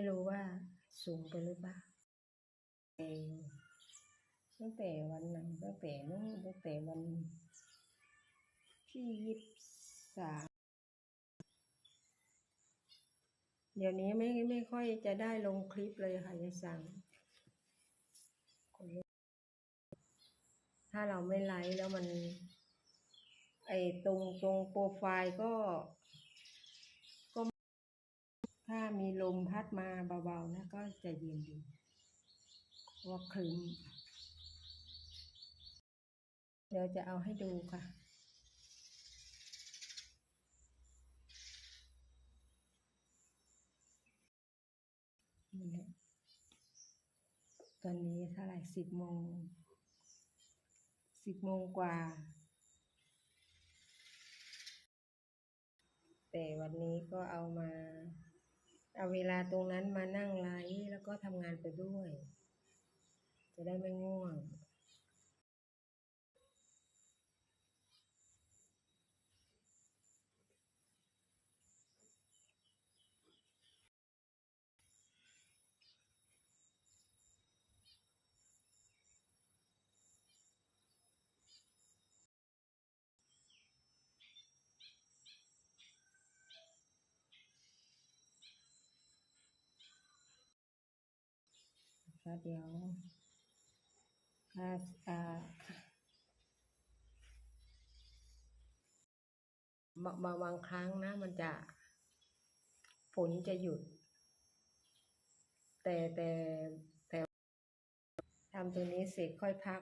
ไม่รู้ว่าสูงไปหรือเปล่าเองตั้งแต่วันไหนตั้งแต่นู้นตั้งแต่วันที่ยี่สิบสามเดี๋ยวนี้ไม่ไม่ค่อยจะได้ลงคลิปเลยค่ะยายสังถ้าเราไม่ไลฟ์แล้วมัน ไอตรงตรงโปรไฟล์ก็ ถ้ามีลมพัดมาเบาๆนะก็จะเย็นดีว่าคลึ้มเดี๋ยวจะเอาให้ดูค่ะ นี่แหละตอนนี้เท่าไหร่สิบโมง สิบโมงกว่า แต่วันนี้ก็เอามา เอาเวลาตรงนั้นมานั่งไลฟ์แล้วก็ทำงานไปด้วย จะได้ไม่ง่วง ก็เดี๋ยวถ้าอ่าบางบางบางครั้งนะ มันจะฝนจะหยุด แต่แต่แต่ทำตรงนี้เสร็จค่อยพัก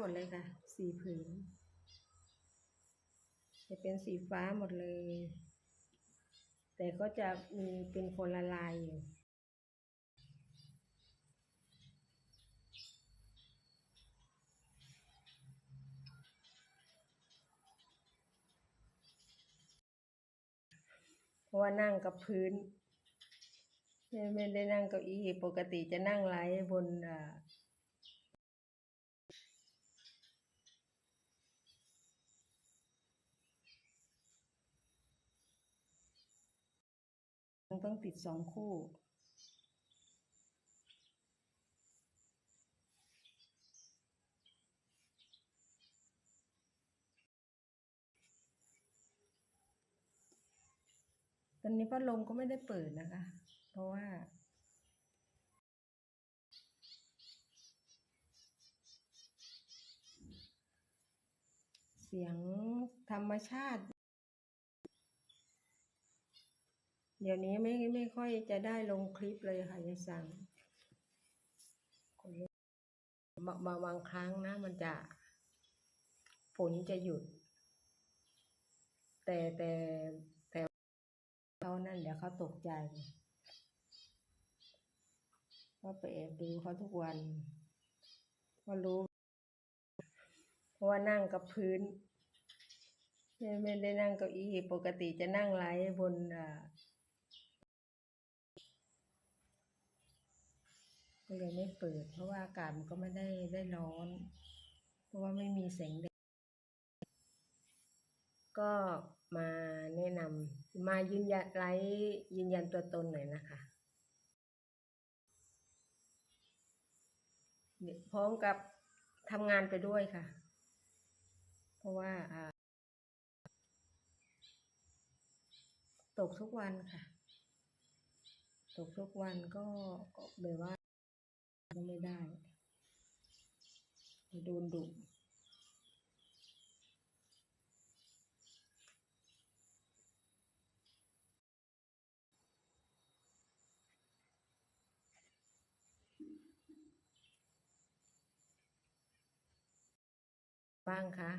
หมดเลยค่ะ สีผืน จะเป็นสีฟ้าหมดเลย แต่ก็จะมีเป็นคนละลายอยู่เพราะว่านั่งกับพื้น ไม่ได้นั่งเก้าอี้ปกติจะนั่งไลฟ์บนอ่า งต้องติดสองคู่ ตอนนี้พัดลมก็ไม่ได้เปิดนะคะ เพราะว่าเสียงธรรมชาติ เดี๋ยวนี้ไม่ไม่ค่อยจะได้ลงคลิปเลยค่ะยายสังบางบางบางครั้งนะ มันจะฝนจะหยุด แต่แต่แต่เขานั่นเดี๋ยวเขาตกใจก็ไปแอบดูเขาทุกวันก็รู้เพราะว่านั่งกับพื้น ไม่ไม่ได้นั่งเก้าอี้ปกติจะนั่งไลฟ์บนอ่า ก็เลยไม่เปิด เพราะว่าอากาศมันก็ไม่ได้ได้ร้อน เพราะว่าไม่มีแสงแดดก็มาแนะนำมายืนยันไลฟ์ยืนยันตัวตนหน่อยนะคะเดี๋ยพร้อมกับทำงานไปด้วยค่ะ เพราะว่าตกทุกวันค่ะ ตกทุกวันก็แบบว่า ก็ไม่ได้โดนดุบ้างคะ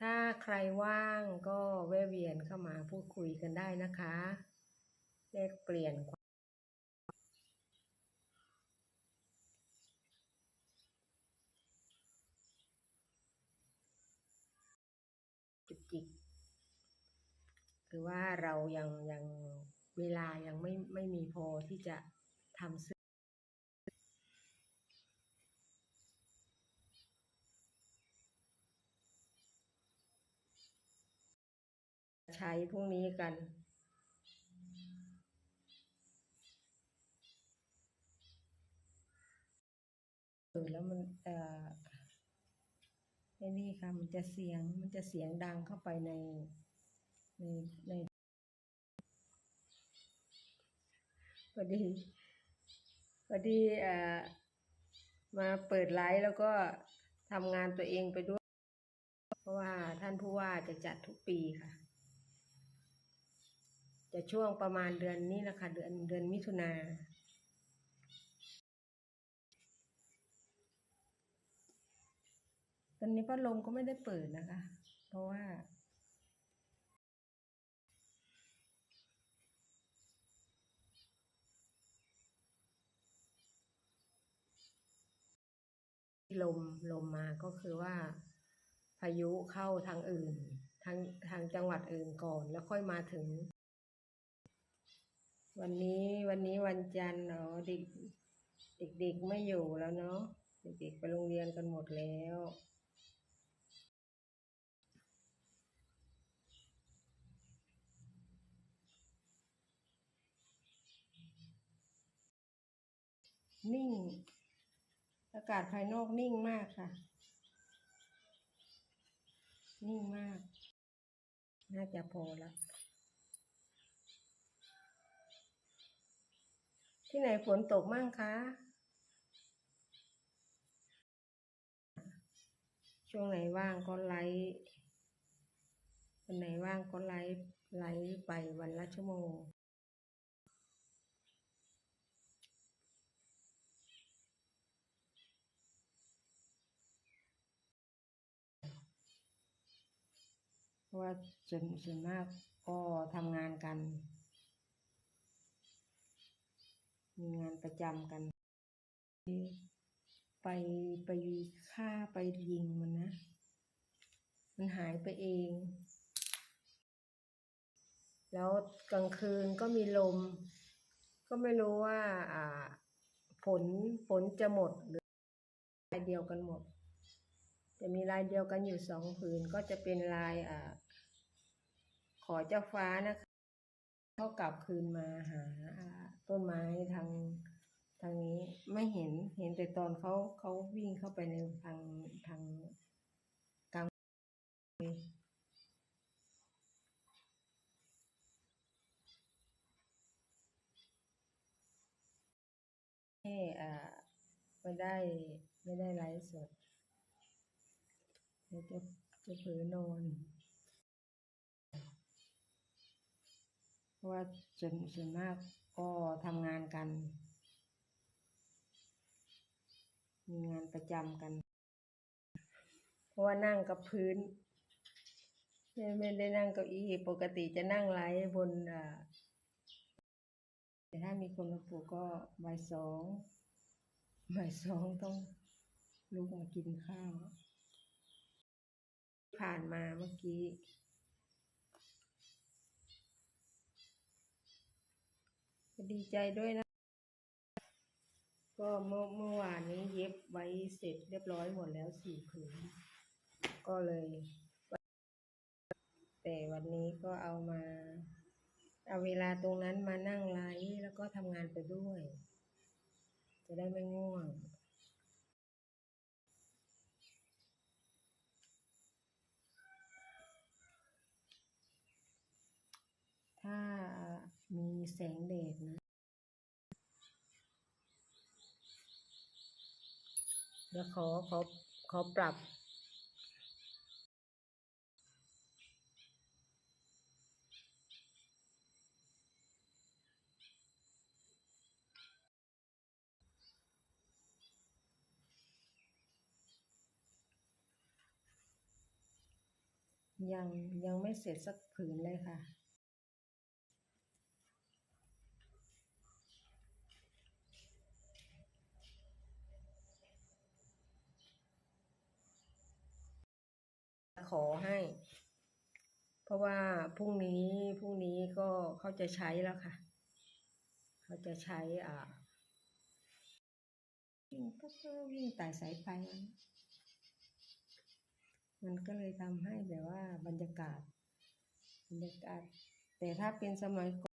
ถ้าใครว่างก็แวะเวียนเข้ามาพูดคุยกันได้นะคะแลกเปลี่ยน จิก คือว่าเรายังยังเวลายังไม่ไม่มีพอที่จะทำซึ่งใช้พวกนี้กันเออแล้วมันเอ่อ ไอ้นี่ค่ะ มันจะเสียง มันจะเสียงดังเข้าไปใน ในในพอดีพอดีเอ่อมาเปิดไลฟ์แล้วก็ทำงานตัวเองไปด้วย เพราะว่าท่านผู้ว่าจะจัดทุกปีค่ะ จะช่วงประมาณเดือนนี้แหละค่ะ เดือนเดือนมิถุนา ตอนนี้พัดลมก็ไม่ได้เปิดนะคะ เพราะว่า ลมลมมาก็คือว่า พายุเข้าทางอื่น ทางทางจังหวัดอื่นก่อนแล้วค่อยมาถึง วันนี้วันนี้วันจันทร์เนาะเด็กเด็กๆไม่อยู่แล้วเนาะเด็กๆไปโรงเรียนกันหมดแล้ว นิ่ง อากาศภายนอกนิ่งมากค่ะ นิ่งมาก น่าจะพอแล้ว ที่ไหนฝนตกมั่งคะ ช่วงไหนว่างก็ไลฟ์วันไหนว่างก็ไลฟ์ไลฟ์ไปวันละชั่วโมง ราะว่าส่วนส่วนมากก็ทำงานกัน มีงานประจำกัน ไปไปฆ่าไปยิงมันนะ มันหายไปเอง แล้วกลางคืนก็มีลม ก็ไม่รู้ว่าอ่าฝนฝนจะหมดหรือลายเดียวกันหมด จะมีลายเดียวกันอยู่สองผืนก็จะเป็นลายอ่า อเจ้าฟ้านะคะเขากลับคืนมาหาต้นไม้ทางทางนี้ไม่เห็นเห็นแต่ตอนเขาเขาวิ่งเข้าไปในทางทางกลางให้อ่าไม่ได้ไม่ได้ไลฟ์สดเดี๋ยวจะจะเผลอนอน เพ ราะว่าส่วนส่วนมากก็ทำงานกัน มีงานประจำกัน เพราะว่านั่งกับพื้นไม่ไม่ได้นั่งเก้าอี้ปกติจะนั่งไลฟ์บนอ่าแต่ถ้ามีคนมาปลูกก็บ่ายสองบ่ายสองต้องลุกมากินข้าว ผ่านมาเมื่อกี้ ดีใจด้วยนะ ก็เมื่อเมื่อวานนี้เย็บไว้เสร็จเรียบร้อยหมดแล้วสี่ผืน ก็เลย แต่วันนี้ก็เอามา เอาเวลาตรงนั้นมานั่งไลฟ์แล้วก็ทำงานไปด้วย จะได้ไม่ง่วงถ้า มีแสงแดดนะ เดี๋ยวขอขอขอปรับ ยังยังไม่เสร็จสักผืนเลยค่ะ ขอให้ เพราะว่าพรุ่งนี้พรุ่งนี้ก็เขาจะใช้แล้วค่ะ เขาจะใช้อ่าวิ่งก็วิ่งไต่สายไฟมันมันก็เลยทำให้แบบว่าบรรยากาศบรรยากาศ แต่ถ้าเป็นสมัยก่อน